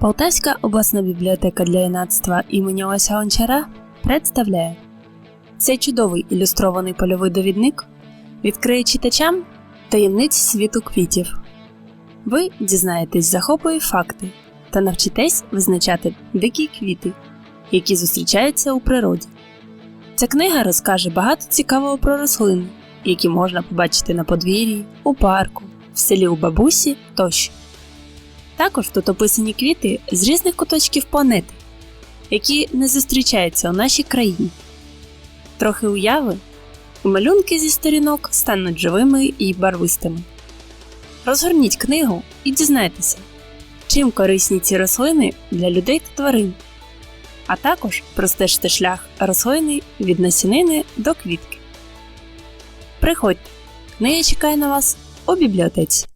Полтавська обласна бібліотека для юнацтва імені Ося Гончара представляє цей чудовий ілюстрований польовий довідник відкриє читачам таємниці світу квітів. Ви дізнаєтесь захопливі факти та навчитесь визначати дикі квіти, які зустрічаються у природі. Ця книга розкаже багато цікавого про рослини, які можна побачити на подвір'ї, у парку, в селі у бабусі тощо. Також тут описані квіти з різних куточків планети, які не зустрічаються у нашій країні. Трохи уяви, і малюнки зі сторінок стануть живими і барвистими. Розгорніть книгу і дізнайтеся, чим корисні ці рослини для людей та тварин, а також простежте шлях рослини від насінини до квітки. Приходьте, книга чекає на вас у бібліотеці.